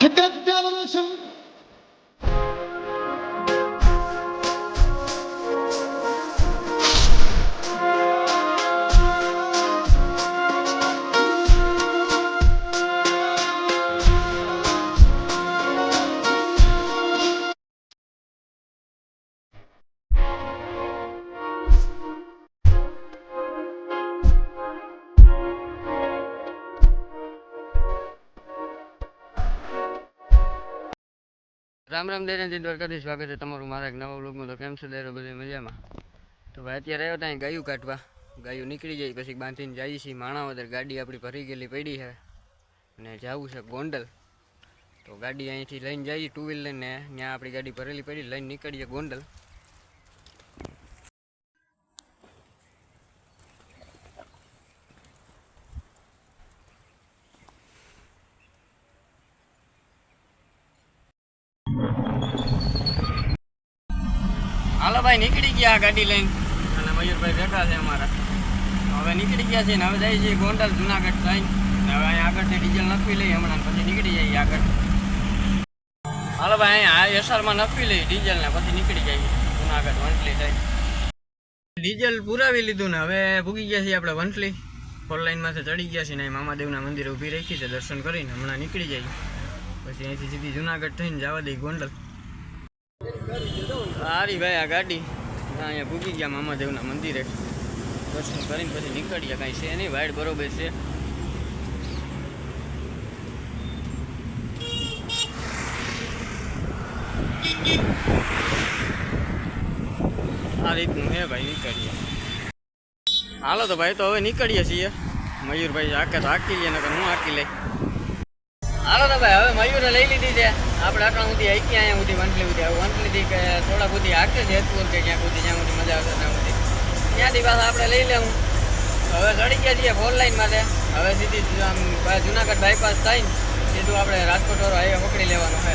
Get that television Ram Ram દેરાજી દ્વારકાથી સ્વાગત છે તમારું મારા એક નવા વ્લોગમાં તો કેમ છે દેરો? બધી મજામાં? તો ભાઈ, અત્યારે આવ્યો ત્યાં ગાયું કાઢવા. ગાયું નીકળી જાય પછી બાંધીને જઈએ છીએ માણાવદર ગાડી આપણી ભરી ગયેલી પડી છે. અને જવું છે ગોંડલ. તો ગાડી અહીંથી લઈને જઈએ ટુ વ્હીલ લઈને ત્યાં આપણી ગાડી ભરેલી પડી, લઈને નીકળીએ ગોંડલ. ભાઈ નીકળી ગયા ગાડી લઈને. અને મયુરભાઈ બેઠા છે અમારા. હવે નીકળી ગયા છે ને હવે જાય છે ગોંડલ જુનાગઢ થઈને હવે અહીંયા આગળથી ડીઝલ નખવી લઈ હમણાં પછી નીકળી જઈએ આગળ. હાલો ભાઈ અહીંયા આ એસઆરમાં નખવી લઈ ડીઝલ ને પછી નીકળી જઈએ. જુનાગઢ વંટલી થઈને ડીઝલ પુરાવી લીધું ને હવે ભૂગી ગયા છીએ આપણે વંટલી. ફોર લાઈનમાંથી ચડી ગયા છીએ ને મામાદેવના મંદિરે ઊભી રાખી છે દર્શન કરીને હમણાં નીકળી જઈએ. પછી અહીંથી સીધી જુનાગઢ થઈને જવા દઈ ગોંડલ. સારી ભાઈ આ ગાડી. અહીંયા ભૂગી ગયા મામાદેવના મંદિરે. દર્શન કરીને પછી નીકળ્યા, કાંઈ છે નહીં વાઇડ બરોબર છે. આ રીતનું હે ભાઈ, નીકળીએ. હાલો તો ભાઈ, તો હવે નીકળીએ છીએ. મયુરભાઈ આકે તો હાકી લઈએ નકર હું હાકી લઈ. હાલો તો ભાઈ, હવે મયુરે લઈ લીધી છે. આપણે આટલા સુધી આકી અહીંયા સુધી વંટલી સુધી. હવે વંટલીથી થોડા સુધી હાકે છે હેતપુર કે ક્યાં સુધી, જ્યાં સુધી મજા આવશે ત્યાં સુધી. ત્યાંથી પાછા આપણે લઈ લેવું. હવે ચડી ગયા છીએ ફોર લાઈન માટે. હવે સીધી આમ જુનાગઢ બાયપાસ થઈને સીધું આપણે રાજકોટ વાળો હાઈવે પકડી લેવાનો છે.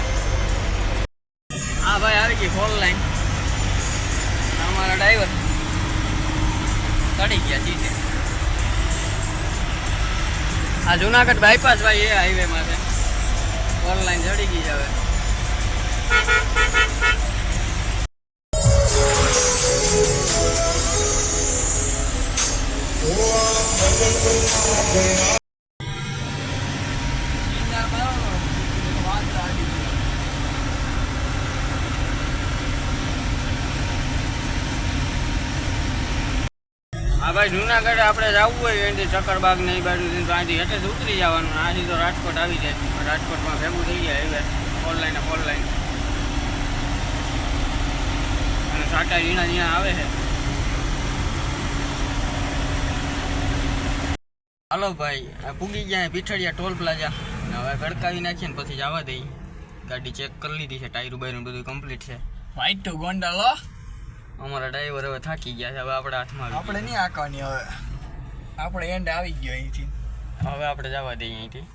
હા ભાઈ, આવી ગઈ ફોર લાઈન અમારા ડ્રાઈવર ચડી ગયા છીએ આ જુનાગઢ બાયપાસ ભાઈ એ હાઈવે માં છે ઓનલાઈન જડી ગઈ હવે. ભાઈ જુનાગઢ આપણે જવું હોય એનાથી ચક્કરબાગ ને એ બાજુ તો અહીંથી જ ઉતરી જવાનું આથી તો રાજકોટ આવી જાય. રાજકોટમાં ભેગું થઈ જાય હવે. ઓનલાઈન ઓનલાઈન અને સાટા ઝીણા ઝીણા આવે છે. હાલો ભાઈ પૂગી ગયા પીઠળિયા ટોલ પ્લાઝા. હવે ગડકાવી નાખીએ ને પછી જવા દઈ ગાડી ચેક કરી લીધી છે, ટાયર બાયરું બધું કમ્પ્લીટ છે. વાઈટ ટુ ગોંડા હો અમારા ડ્રાઈવર હવે થાકી ગયા છે હવે આપણા હાથમાં આપણે નહીં આંકવાની હવે. આપણે એન્ડ આવી ગયો અહીંથી. હવે આપણે જવા દઈએ અહીંથી.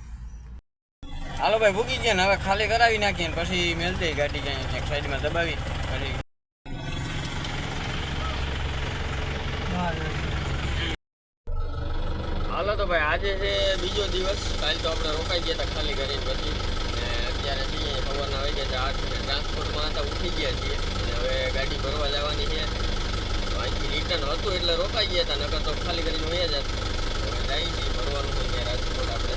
હાલો ભાઈ ભૂકી ગયા ને હવે ખાલી કરાવી નાખીએ ને પછી મેલતી ગાડી ક્યાંય એક સાઈડમાં દબાવી પછી હાલો તો ભાઈ આજે છે બીજો દિવસ. કાલ તો આપણે રોકાઈ ગયા હતા ખાલી કરીને પછી. અત્યારે છીએ સવારના છે આઠ ને ટ્રાન્સપોર્ટમાં હતા ઉઠી ગયા છીએ. હવે ગાડી ભરવા જવાની છે. અહીંથી રિટર્ન હતું એટલે રોકાઈ ગયા હતા, નકર તો ખાલી કરીને વયા જાત. જઈએ છીએ ભરવાનું હોય ત્યાં રાજકોટ આપણે.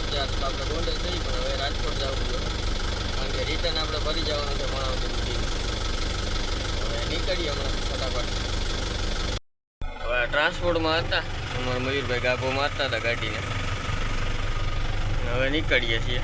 અત્યાર તો આપણે ગોંડલ થઈ પણ હવે રાજકોટ જવું જોઈએ કારણ કે રિટર્ન આપણે ભરી જવાનું છે માણાવતી હવે નીકળીએ હમણાં ફટાફટ. હવે ટ્રાન્સપોર્ટમાં હતા, અમારા મયુરભાઈ ગાભો મારતા હતા ગાડીને. હવે નીકળીએ છીએ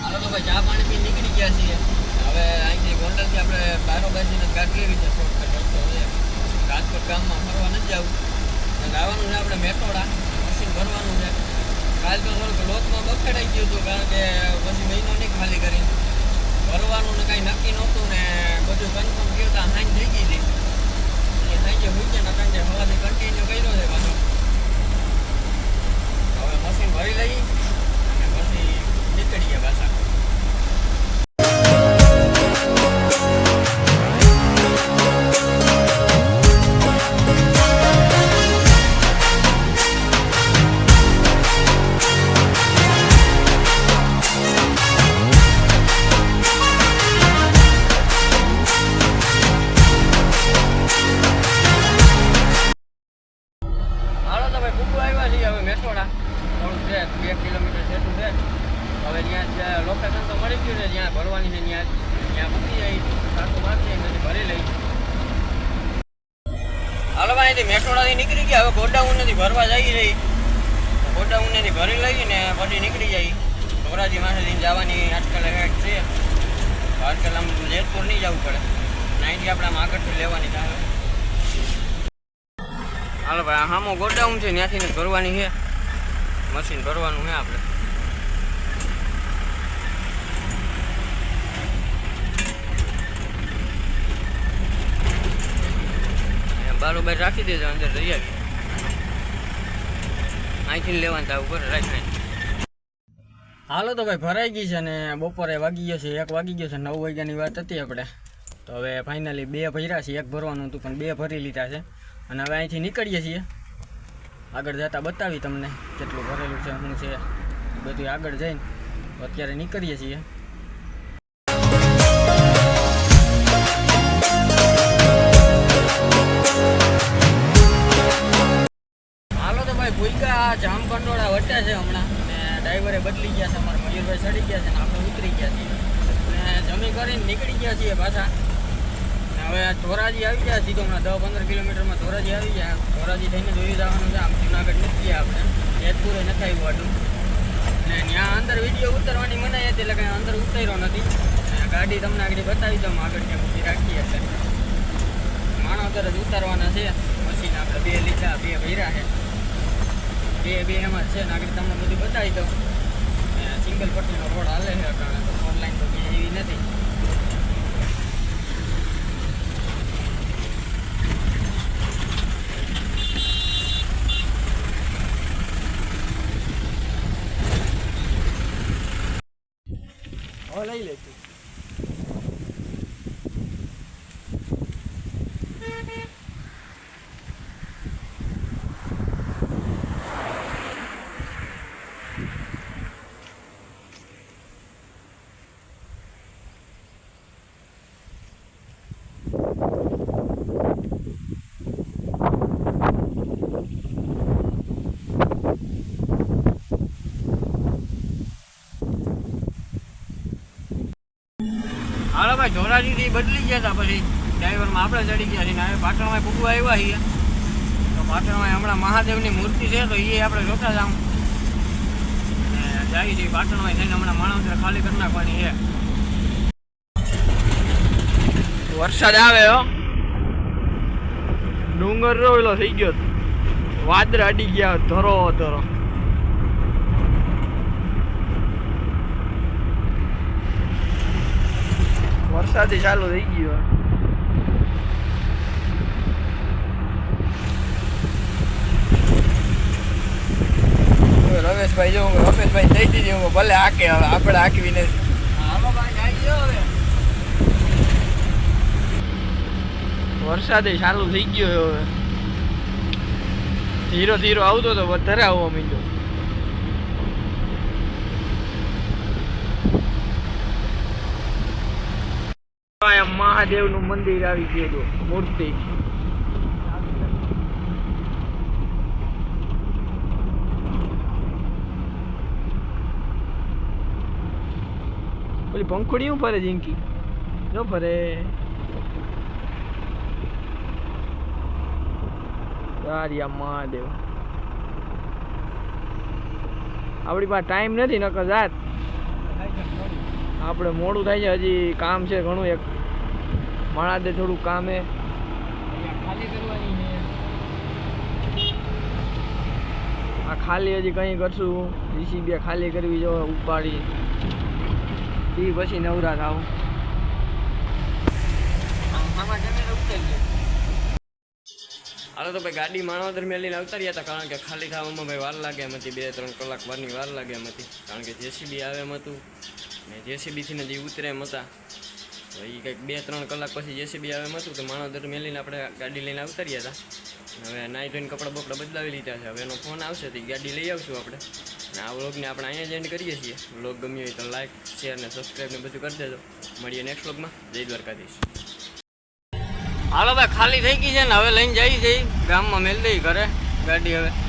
હાલો તો ભાઈ ચા પાણી પી નીકળી ગયા છીએ. હવે અહીંથી ગોંડલથી આપણે બારોબાજીને ગાડી લેવી છે શોર્ટકટ રસ્તો રાજકોટ ગામમાં ફરવા નથી જવું. અને આવવાનું છે આપણે મેટોડા. મશીન ભરવાનું છે. કાલ તો થોડુંક લોચમાં બફેડાઈ ગયું હતું કારણ કે પછી મહિનો નહીં ખાલી કરીને. ભરવાનું ને કાંઈ નક્કી નહોતું ને બધું હવે ત્યાં લોકેશન તો મળી ગયું છે ત્યાં ભરવાની છે, ત્યાં ત્યાં મૂકી જઈ સાતું મારતી પછી ભરી લઈ. હાલો ભાઈ, અહીંથી મેઠોડાથી નીકળી ગયા. હવે ગોડાઉન નથી ભરવા જઈ રહી. ગોડાઉન નથી ભરી લઈ ને પછી નીકળી જાય. ધોરાજી માસેથી જવાની આજકાલ છે. આજકાલ આમ જેતપુર નહીં જવું પડે. નાઇન્ટી આપણે આગળથી લેવાની થાય હાલો ભાઈ હા સામો ગોડાઉન છે ત્યાંથી ને ભરવાની છે. મશીન ભરવાનું છે આપણે. બારોબાર રાખી દેજો, અંદર દરિયા અહીંથી લેવાનું થાય ઉપર, રાખી હાલો તો ભાઈ, ભરાઈ ગઈ છે ને બપોરે વાગી ગયો છે, એક વાગી ગયો છે, નવ વાગ્યાની વાત હતી આપણે. તો હવે ફાઇનલી બે ભર્યા છે એક ભરવાનું હતું, પણ બે ભરી લીધા છે. અને હવે અહીંથી નીકળીએ છીએ. આગળ જતાં બતાવી તમને કેટલું ભરેલું છે, શું છે. બધું આગળ જઈને અત્યારે નીકળીએ છીએ. ભૂલકા જામ કંડોળા વટ્યા છે હમણાં. ને ડ્રાઈવરે બદલી ગયા છે અમારા મયુરભાઈ ચડી ગયા છે ને આપણે ઉતરી ગયા છીએ. ને જમી કરીને નીકળી ગયા છીએ પાછા. ને હવે ધોરાજી આવી ગયા સીધો હમણાં દસ પંદર કિલોમીટરમાં ધોરાજી આવી ગયા. ધોરાજી થઈને જોઈ જવાનું છે, આમ જુનાગઢ નથી ગયા આપણે. જેતપુરે નથી આવ્યું હતું ને ત્યાં અંદર વીડિયો ઉતરવાની મનાઈ હતી, એટલે કંઈ અંદર ઉતર્યો નથી. ગાડી તમને આગળ બતાવી દઉં, આગળ ત્યાં ઊભી છીએ. એટલે માણો જ ઉતારવાના છે. મશીન આપણે બે લીધા, બે ભર્યા છે. બે બે એમાં છે આગળ તમને બધું બતાવી દઉં. સિંગલ પટ્ટીનો રોડ હાલે છે ઓનલાઈન તો કંઈ એવી નથી. લઈ લેતું ભાઈ બદલી ગયા હતા પછી ડ્રાઈવરમાં આપણે ચડી ગયા છીએ હવે પાટણમાં પૂગવા આવ્યા છીએ. તો પાટણમાં હમણાં મહાદેવની મૂર્તિ છે, તો એ આપણે જોતા જ આમ જાય છે પાટણમાં જઈને હમણાં માણસ ખાલી કરી નાખવાની છે. વરસાદ આવે, હો. ડુંગર રોયલો થઈ ગયો. વાદળ અડી ગયા, ધરો ધરો. વરસાદી ચાલુ થઈ ગયો હવે રમેશભાઈ જો હું રમેશભાઈ દઈ દીધી હું ભલે હાકે હવે આપણે હાકવી નથી હાલો ભાઈ આવી હવે વરસાદે ચાલુ થઈ ગયો હવે ધીરો ધીરો આવતો તો વધારે આવવા માંડ્યો અહીંયા મહાદેવનું મંદિર આવી ગયું હતું, મૂર્તિ. પેલી પંખુડી શું ફરે જિંકી જો ફરે. તારિયા મહાદેવ. આપણી પાસે ટાઈમ નથી, નકર જાત આપણે મોડું થાય છે, હજી કામ છે ઘણું એક. માણાદે થોડું કામ. હે આ ખાલી હજી કંઈ કરશું. જીસીબી ખાલી કરવી જો ઉપાડી. એ પછી નવરા થાવ. હાલો તો ભાઈ ગાડી માણવદર મેલીને અવતર્યા હતા કારણ કે ખાલી થવામાં ભાઈ વાર લાગે એમ હતી. બે, ત્રણ કલાક વારની વાર લાગે એમ હતી. કારણ કે જેસીબી આવે એમ હતું. ને જેસીબીથી જે ઉતરે એમ હતા. એ કંઈક બે, ત્રણ કલાક પછી જેસીબી આવે હતું, તો માણવદર મેલીને આપણે ગાડી લઈને અવતર્યા હતા. હવે નાઈ ધોઈને કપડાં બપડા બદલાવી લીધા છે. હવે એનો ફોન આવશે તો ગાડી લઈ આવશું આપણે. અને આ વ્લોગને આપણે અહીંયા જ એન્ડ કરીએ છીએ. વ્લોગ ગમ્યો હોય તો લાઈક શેર ને સબસ્ક્રાઈબ ને બધું કરી દેજો. મળીએ નેક્સ્ટ વ્લોગમાં. જય દ્વારકાધીશ. હાલો ભાઈ, ખાલી થઈ ગઈ છે ને, હવે લઈને જઈ જઈ ગામમાં મેલ દઈ ઘરે. ગાડી હવે.